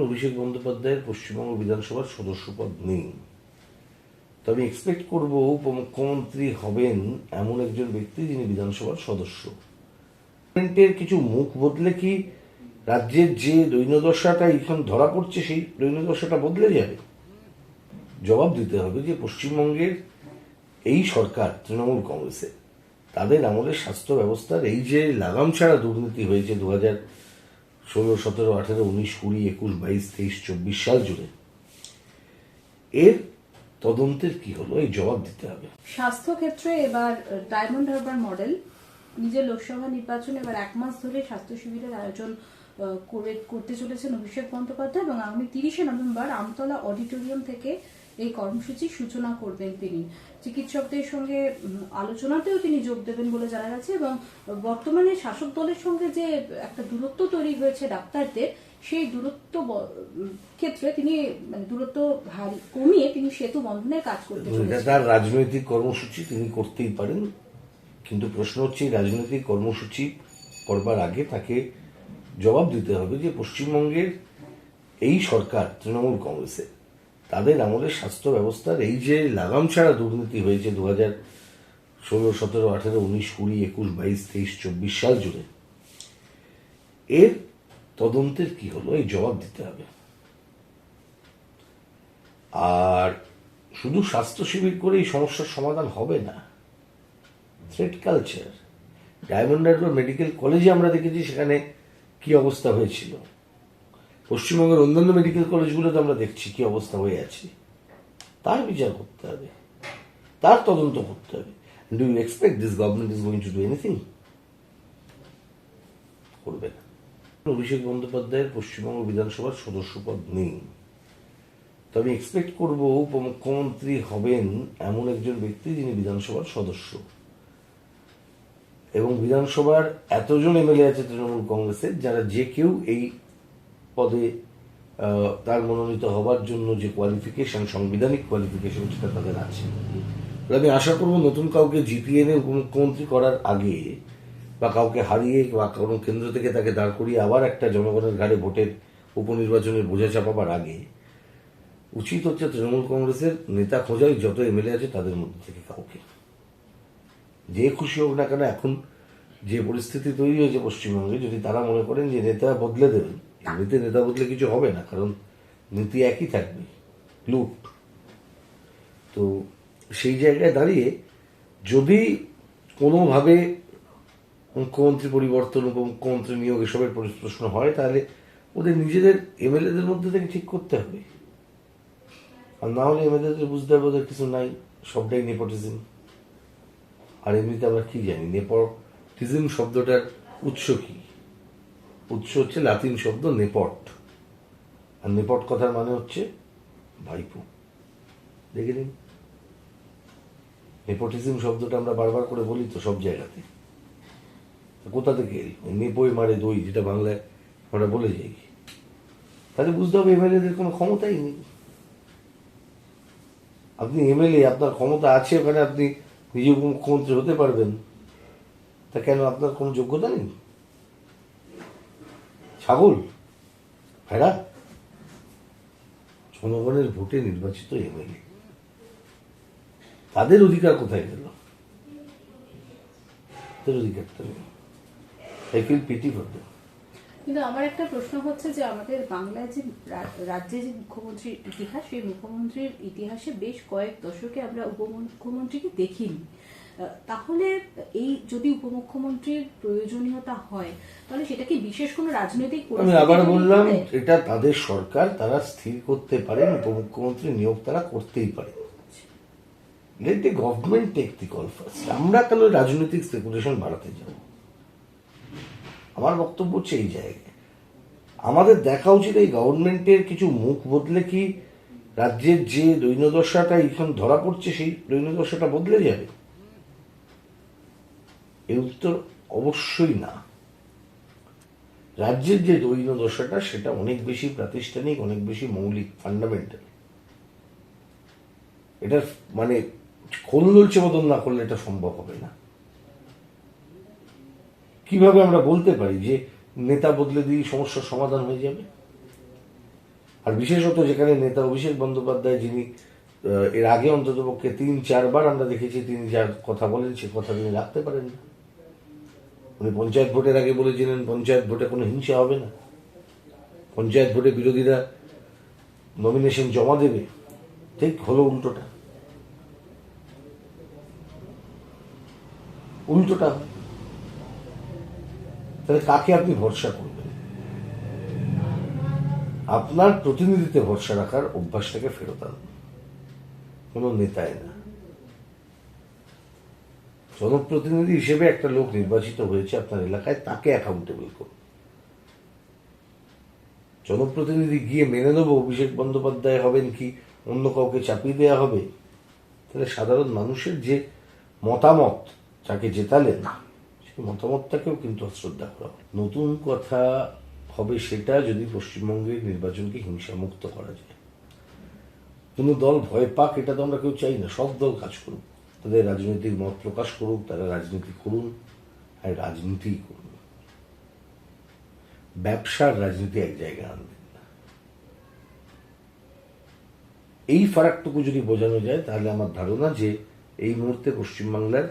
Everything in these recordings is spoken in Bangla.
অভিষেক বন্দ্যোপাধ্যায়ের পশ্চিমবঙ্গ বিধানসভার সদস্য পদ নেই তবে এক্সপেক্ট করব উপমুখ্যমন্ত্রী হবেন এমন একজন ব্যক্তি যিনি বিধানসভার সদস্য। গভর্নমেন্টের কিছু মুখ বদলে কি রাজ্যের যে দৈন্যদশাটা এখন ধরা পড়ছে, সেই দৈন্যদশাটা বদলে যাবে? জবাব দিতে হবে যে পশ্চিমবঙ্গের এই সরকার, তৃণমূল কংগ্রেসের, তাদের আমলে স্বাস্থ্য ব্যবস্থার এই যে লাগাম ছাড়া দুর্নীতি হয়েছে দু হাজার ষোলো, সতেরো, আঠেরো, উনিশ, কুড়ি, একুশ, বাইশ, তেইশ, চব্বিশ সাল জুড়ে। এর তদন্তের কি হলো? এই জবাব দিতে হবে। স্বাস্থ্য ক্ষেত্রে এবার ডায়মন্ড হারবার মডেল, নিজের লোকসভা নির্বাচন এবার এক মাস ধরে স্বাস্থ্য শিবিরের আয়োজন করে, করতে চলেছেন অভিষেক বন্দ্যোপাধ্যায় এবং আগামী তিরিশে নভেম্বর আমতলা অডিটোরিয়াম থেকে এই কর্মসূচির সূচনা করবেন তিনি। চিকিৎসকদের সঙ্গে আলোচনাতেও তিনি যোগ দেবেন বলে জানা গেছে এবং বর্তমানে শাসক দলের সঙ্গে যে একটা দূরত্ব তৈরি হয়েছে ডাক্তারদের সেই দূরত্ব ক্ষেত্রে তিনি মানে দূরত্ব কমিয়ে তিনি সেতু বন্ধনের কাজ করতে তার রাজনৈতিক কর্মসূচি তিনি করতেই পারেন। কিন্তু প্রশ্ন হচ্ছে রাজনৈতিক কর্মসূচি করবার আগে তাকে জবাব দিতে হবে যে পশ্চিমবঙ্গের এই সরকার তৃণমূল কংগ্রেসের। তাদের আমলে স্বাস্থ্য ব্যবস্থার এই যে লাগাম ছাড়া দুর্নীতি হয়েছে দু হাজার ষোলো, সতেরো, আঠেরো, উনিশ, কুড়ি, একুশ, বাইশ, তেইশ, চব্বিশ সাল জুড়ে। এর তদন্তের কি হলো? এই জবাব দিতে হবে। আর শুধু স্বাস্থ্য শিবির করে এই সমস্যার সমাধান হবে না থ্রেড কালচার ডায়মন্ড মেডিকেল কলেজে আমরা দেখেছি সেখানে কি অবস্থা হয়েছিল। পশ্চিমবঙ্গের অন্যান্য মেডিকেল কলেজগুলোতে আমরা দেখছি কি অবস্থা হয়ে আছে। তার বিচার করতে হবে। তার তদন্ত করতে হবে। Do you expect this government is going to do anything করবে না। অভিষেক বন্দ্যোপাধ্যায়ের পশ্চিমবঙ্গ বিধানসভার সদস্য পদ নেই। তবে এক্সপেক্ট করব উপমুখ্যমন্ত্রী হবেন এমন একজন ব্যক্তি যিনি বিধানসভার সদস্য। এবং বিধানসভার এতজন এমএলএ আছে তৃণমূল কংগ্রেসের, যারা যে কেউ এই পদে তার মনোনীত হবার জন্য যে কোয়ালিফিকেশন সাংবিধানিক কোয়ালিফিকেশন সেটা তাদের আছে। আমি আশা করব নতুন কাউকে জিপিএ এনে উপমুখ্যমন্ত্রী করার আগে বা কাউকে হারিয়ে বা কোনো কেন্দ্র থেকে তাকে দাঁড় করিয়ে আবার একটা জনগণের ঘাড়ে ভোটের উপনির্বাচনের বোঝা চাপাবার আগে, উচিত হচ্ছে তৃণমূল কংগ্রেসের নেতা খোঁজাই যত এমএলএ আছে তাদের মধ্যে থেকে কাউকে। যে খুশি হোক না কেন, এখন যে পরিস্থিতি তৈরি হয়েছে পশ্চিমবঙ্গে, যদি তারা মনে করেন যে নেতা বদলে দেবেন এমনিতে নেতা বদলে কিছু হবে না, কারণ নীতি একই থাকবে, লুট। তো সেই জায়গায় দাঁড়িয়ে যদি কোনোভাবে মুখ্যমন্ত্রী পরিবর্তন উপমুখ্যমন্ত্রী নিয়োগ এসবের প্রশ্ন হয়, তাহলে ওদের নিজেদের এমএলএদের মধ্যে থেকে ঠিক করতে হবে। আর না হলে এমএলএদের বুঝতে হবে ওদের কিছু নাই, সবটাই নেপোটিজম। আর এমনিতে আমরা কি জানি, নেপোটিজম শব্দটার উৎস কি? উৎস হচ্ছে লাতিন শব্দ নেপট। আর নেপট কথার মানে হচ্ছে ভাইপো। দেখে নিন। নেপোটিজম শব্দটা আমরা বারবার করে বলি তো সব জায়গাতে। কোথা থেকে এলি? নেপোয় মারে দই, যেটা বাংলায় আমরা বলে যাই। তাহলে বুঝতে হবে এমএলএদের কোনো ক্ষমতাই নেই। আপনি এমএলএ আপনার ক্ষমতা আছে ওখানে আপনি নিজে মুখ্যমন্ত্রী হতে পারবেন। তা কেন আপনার কোনো যোগ্যতা নেই? ছাগল ভেড়া জনগণের ভোটে নির্বাচিত এমএলএ তাদের অধিকার কোথায় গেল? তাদের অধিকারটা নেই। আই পিটি ফর কিন্তু আমার একটা প্রশ্ন হচ্ছে যে আমাদের বাংলায় যে রা- রাজ্যে যে মুখ্যমন্ত্রীর ইতিহাস, সেই মুখ্যমন্ত্রীর ইতিহাসে বেশ কয়েক দশকে আমরা উপমুখ্যমন্ত্রীকে দেখিনি। তাহলে এই যদি উপমুখ্যমন্ত্রীর প্রয়োজনীয়তা হয় তাহলে সেটা কি বিশেষ কোনো রাজনৈতিক আমি আবার বললাম এটা তাদের সরকার তারা স্থির করতে পারেন উপমুখ্যমন্ত্রী নিয়োগ তারা করতেই পারে। Let the government take the call first আমরা কেন রাজনৈতিক স্পেকুলেশন বাড়াতে যাব? আমার বক্তব্য হচ্ছে এই জায়গায়। আমাদের দেখা উচিত এই গভর্নমেন্টের কিছু মুখ বদলে কি রাজ্যের যে দৈন্যদশাটা এখন ধরা পড়ছে সেই দৈন্যদশাটা বদলে যাবে? এর উত্তর অবশ্যই না। রাজ্যের যে দৈন্যদশাটা সেটা অনেক বেশি প্রাতিষ্ঠানিক, অনেক বেশি মৌলিক ফান্ডামেন্টাল এটা মানে খোল নলছে মতন না করলে এটা সম্ভব হবে না। কীভাবে আমরা বলতে পারি যে নেতা বদলে দিয়ে সমস্যার সমাধান হয়ে যাবে? আর বিশেষত যেখানে নেতা অভিষেক বন্দ্যোপাধ্যায়, যিনি এর আগে অন্ততপক্ষে তিন, চারবার আমরা দেখেছি, তিনি যার কথা বলেন, সে কথা তিনি রাখতে পারেন না। উনি পঞ্চায়েত ভোটের আগে বলেছিলেন, পঞ্চায়েত ভোটে কোনো হিংসা হবে না। পঞ্চায়েত ভোটে বিরোধীরা নমিনেশন জমা দেবে। ঠিক হলো উল্টোটা। উল্টোটা। তাহলে কাকে আপনি ভরসা করবেন? আপনার প্রতিনিধিতে ভরসা রাখার অভ্যাসটাকে ফেরত আনবেন কোনো নেতায় না। জনপ্রতিনিধি হিসেবে একটা লোক নির্বাচিত হয়েছে আপনার এলাকায়, তাকে অ্যাকাউন্টেবল করুন। জনপ্রতিনিধি গিয়ে মেনে নেব, অভিষেক বন্দ্যোপাধ্যায় হবেন কি, অন্য কাউকে চাপিয়ে দেওয়া হবে? তাহলে সাধারণ মানুষের যে মতামত, যাকে জেতালেন সেই মতামতটাকেও কিন্তু অশ্রদ্ধা করা নতুন কথা হবে সেটা যদি পশ্চিমবঙ্গের নির্বাচনকে হিংসামুক্ত করা যায়। কোনো দল ভয় পাক, এটা তো আমরা কেউ চাই না, সব দল কাজ করুক। তাদের রাজনৈতিক মত প্রকাশ করুক, তারা রাজনীতি করুন, আর রাজনীতি করুন। ব্যবসার রাজনীতি এক জায়গায় আনবেন না। এই ফারাকটুকু যদি বোঝানো যায়, তাহলে আমার ধারণা যে এই মুহূর্তে পশ্চিমবাংলার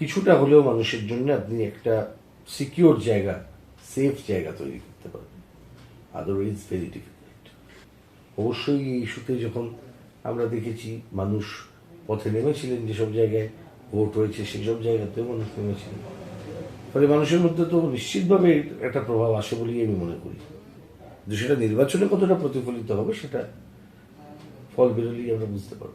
কিছুটা হলেও মানুষের জন্য আপনি একটা সিকিউর জায়গা সেফ জায়গা তৈরি করতে পারবেন। আদারওয়াইজ ভেরি ডিফিকাল্ট অবশ্যই এই ইস্যুতে যখন আমরা দেখেছি মানুষ পথে নেমেছিলেন যেসব জায়গায় ভোট হয়েছে, সেসব জায়গাতেও মানুষ নেমেছিলেন। ফলে মানুষের মধ্যে তো নিশ্চিতভাবে একটা প্রভাব আসে বলেই আমি মনে করি। যে সেটা নির্বাচনে কতটা প্রতিফলিত হবে, সেটা ফল বেরোলেই আমরা বুঝতে পারব।